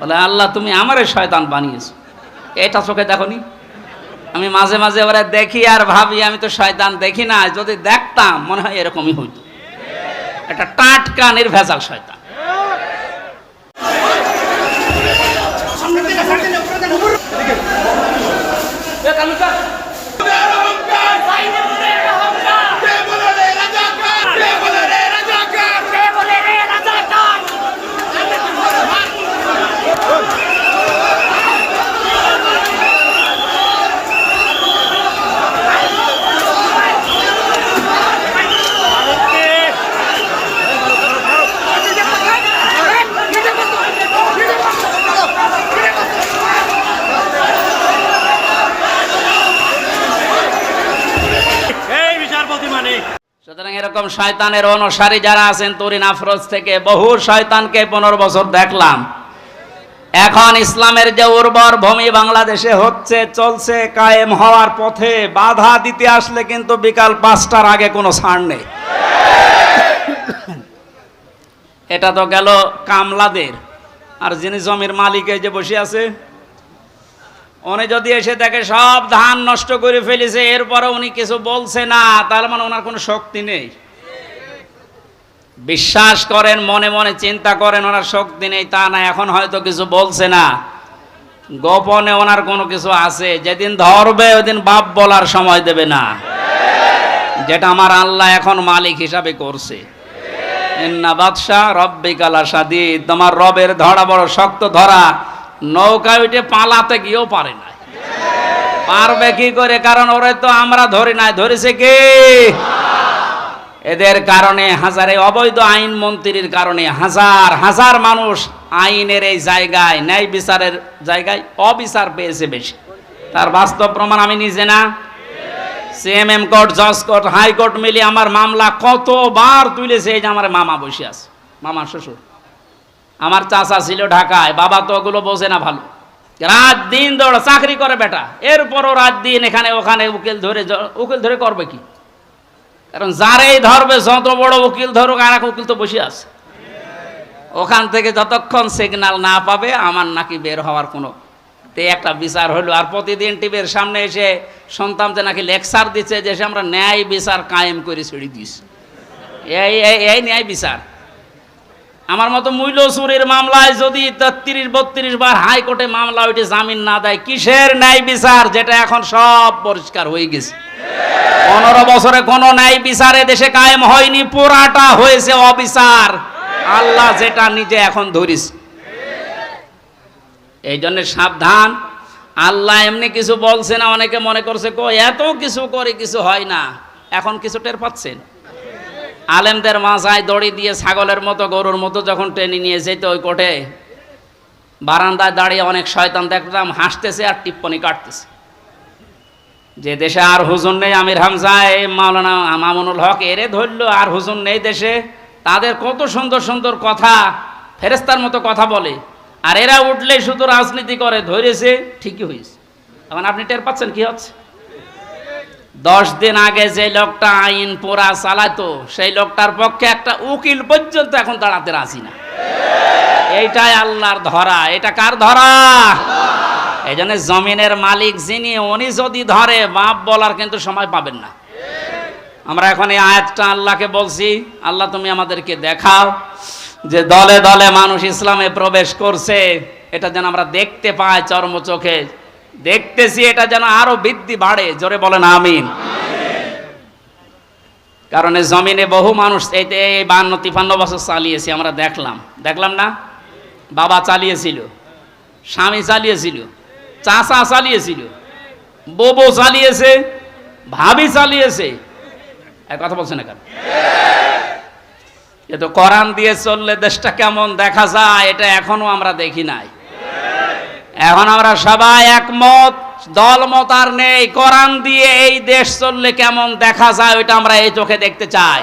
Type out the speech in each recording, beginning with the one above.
বলে, আল্লাহ, তুমি আমারে শয়তান বানিয়েছো। এটা চোখে দেখো নি আমি মাঝে মাঝে ওরা দেখি আর ভাবি, আমি তো শয়তান দেখি না যদি দেখতাম, মনে হয় এরকমই হইতো। একটা টাটকা, নির্ভেজাল শয়তান। বিচারপতি মানে। সুতরাং এরকম শয়তানের অনুসারী যারা আছেন, তরিন থেকে বহু শয়তানকে পনেরো বছর দেখলাম। এখন ইসলামের যে উর্বর ভূমি বাংলাদেশে হচ্ছে, চলছে, কায়েম হওয়ার পথে বাধা দিতে আসলে কিন্তু বিকাল পাঁচটার আগে কোনো ছাড় নেই। এটা তো গেল কামলাদের। আর যিনি জমির মালিক এই যে বসে আছে উনি যদি এসে দেখে সব ধান নষ্ট করে ফেলেছে এরপরে উনি কিছু বলছে না তার মানে ওনার কোনো শক্তি নেই। বিশ্বাস করেন, মনে মনে চিন্তা করেন, ওনার শক্তি নেই, তা না, এখন হয়তো কিছু বলছে না। গোপনে ওনার কোনো কিছু আছে, যেদিন ধরবে ওদিন বাপ বলার সময় দেবে না। যেটা আমার আল্লাহ এখন মালিক হিসাবে করছে। বাদশাহ রব্বিকালা সাদি তোমার রবের ধরা বড় শক্ত ধরা। নৌকায় উঠে পালাতে গিয়েও পারে না পারবে কি করে? কারণ ওরে তো আমরা ধরি নাই। ধরেছে কে? এদের কারণে হাজারে অবৈধ আইন মন্ত্রীর কারণে হাজার হাজার মানুষ আইনের এই জায়গায়, ন্যায় বিচারের জায়গায় অবিচার পেয়েছে বেশি। তার বাস্তব প্রমাণ আমি নিজে না। সিএমএম কোর্ট, জজ কোর্ট, হাইকোর্ট মিলে আমার মামলা কতবার তুলেছে এই যে আমার মামা বসে আছে, মামা শ্বশুর। আমার চাচা ছিল ঢাকায়, বাবা তো ওগুলো বোঝে না ভালো। রাত দিন দৌড় চাকরি করে বেটা। এরপরও রাত দিন এখানে ওখানে উকিল ধরে উকিল ধরে করবে কি? কারণ যারেই ধরবে, যত বড় উকিল ধরুক, আর এক উকিল তো বসে আছে। ওখান থেকে যতক্ষণ সিগন্যাল না পাবে, আমার নাকি বের হওয়ার কোনো তে একটা বিচার হলো আর প্রতিদিন টিভির সামনে এসে শুনতাম যে নাকি লেকচার দিচ্ছে যে সে আমরা ন্যায় বিচার কায়েম করে ছেড়ে দিস এই এই ন্যায় বিচার। আমার মতো মূল্য চুরির মামলায় যদি তেত্রিশ, বত্রিশ বার হাইকোর্টে মামলা ওইটি জামিন না দেয়, কিসের ন্যায় বিচার? যেটা এখন সব পরিষ্কার হয়ে গেছে। পনেরো বছরে কোনো ন্যায় বিচারে দেশে কায়েম হয়নি, পুরাটা হয়েছে অবিচার। আল্লাহ যেটা নিজে এখন ধরিস এই জন্য সাবধান। আল্লাহ এমনি কিছু বলছে না, অনেকে মনে করছে কো এত কিছু করে কিছু হয় না। এখন কিছু টের পাচ্ছেন? আলেমদের মাথায় দড়ি দিয়ে ছাগলের মতো, গরুর মতো যখন টেনে নিয়ে যেত ওই কোর্টে, বারান্দায় দাঁড়িয়ে অনেক শয়তান দেখতাম হাসতেছে আর টিপ্পনি কাটতেছে। যে দেশে আর হুজুর নেই, আমির হামজা, এই মাওলানা মামুনুল হক, এরে ধরলো আর হুজুর নেই দেশে। তাদের কত সুন্দর সুন্দর কথা ফেরেস্তার মতো কথা বলে। আর এরা উঠলেই শুধু রাজনীতি করে, ধরেছে, ঠিকই হয়েছে। এখন আপনি টের পাচ্ছেন কি হচ্ছে? দশ দিন আগে যে লোকটা আইন পোড়া চালাতো, সেই লোকটার পক্ষে একটা উকিল পর্যন্ত এখন দাঁড়াতে রাজি না। এইটাই আল্লাহর ধরা। এটা কার ধরা? এই জন্য জমিনের মালিক যিনি, উনি যদি ধরে বাপ বলার কিন্তু সময় পাবেন না। আমরা এখন এই আয়াতটা আল্লাহকে বলছি, আল্লাহ তুমি আমাদেরকে দেখাও যে দলে দলে মানুষ ইসলামে প্রবেশ করছে, এটা যেন আমরা দেখতে পাই চর্ম চোখে। দেখতেছি এটা যেন আরও বৃদ্ধি বাড়ে। জোরে বলেন আমিন। কারণ জমিনে বহু মানুষ এই বান্ন, তিপান্ন বছর চালিয়েছে, আমরা দেখলাম। দেখলাম না? বাবা চালিয়েছিল, স্বামী চালিয়েছিল, চাচা চালিয়েছিল ববো চালিয়েছে, ভাবি চালিয়েছে। এক কথা বলছে না কেন এ তো কোরআন দিয়ে চললে দেশটা কেমন দেখা যায়, এটা এখনও আমরা দেখি নাই। এখন আমরা সবাই একমত, দলমত আর নেই। কোরআন দিয়ে এই দেশ চললে কেমন দেখা যায়, ওইটা আমরা এই চোখে দেখতে চাই।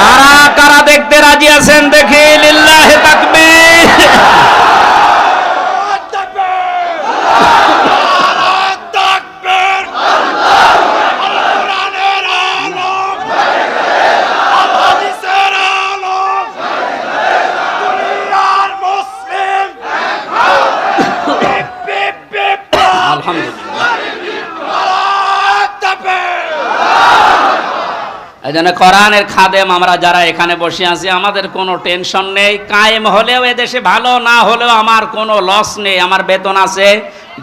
কারা কারা দেখতে রাজি আছেন দেখি? লিল্লাহে তাকবীর কোরআনের আলো হাদিসের আলো দুনিয়ার মুসলিম বিপ বিপ বিপ আলহামদুলিল্লাহ তাকবীর এই জন্য কোরআনের খাদেম আমরা যারা এখানে বসে আছি, আমাদের কোনো টেনশন নেই। কায়েম হলেও এদেশে ভালো, না হলেও আমার কোনো লস নেই, আমার বেতন আছে।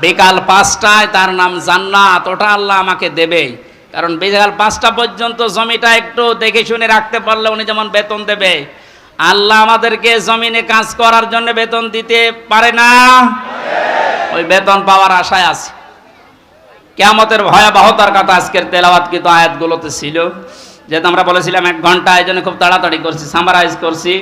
বিকাল পাঁচটায় তার নাম জান্নাত, ওটা আল্লাহ আমাকে দেবেই। কারণ বিকাল পাঁচটা পর্যন্ত জমিটা একটু দেখে শুনে রাখতে পারলে উনি যেমন বেতন দেবে। আল্লাহ আমাদেরকে জমিনে কাজ করার জন্য বেতন দিতে পারে না। ওই বেতন পাওয়ার আশায় আছে। কেয়ামতের ভয়াবহতার কথা আজকের তেলাওয়াতকৃত আয়াতগুলোতে ছিল। যেহেতু আমরা বলেছিলাম এক ঘণ্টা এই জন্য খুব তাড়াতাড়ি করছি সামারাইজ করছি।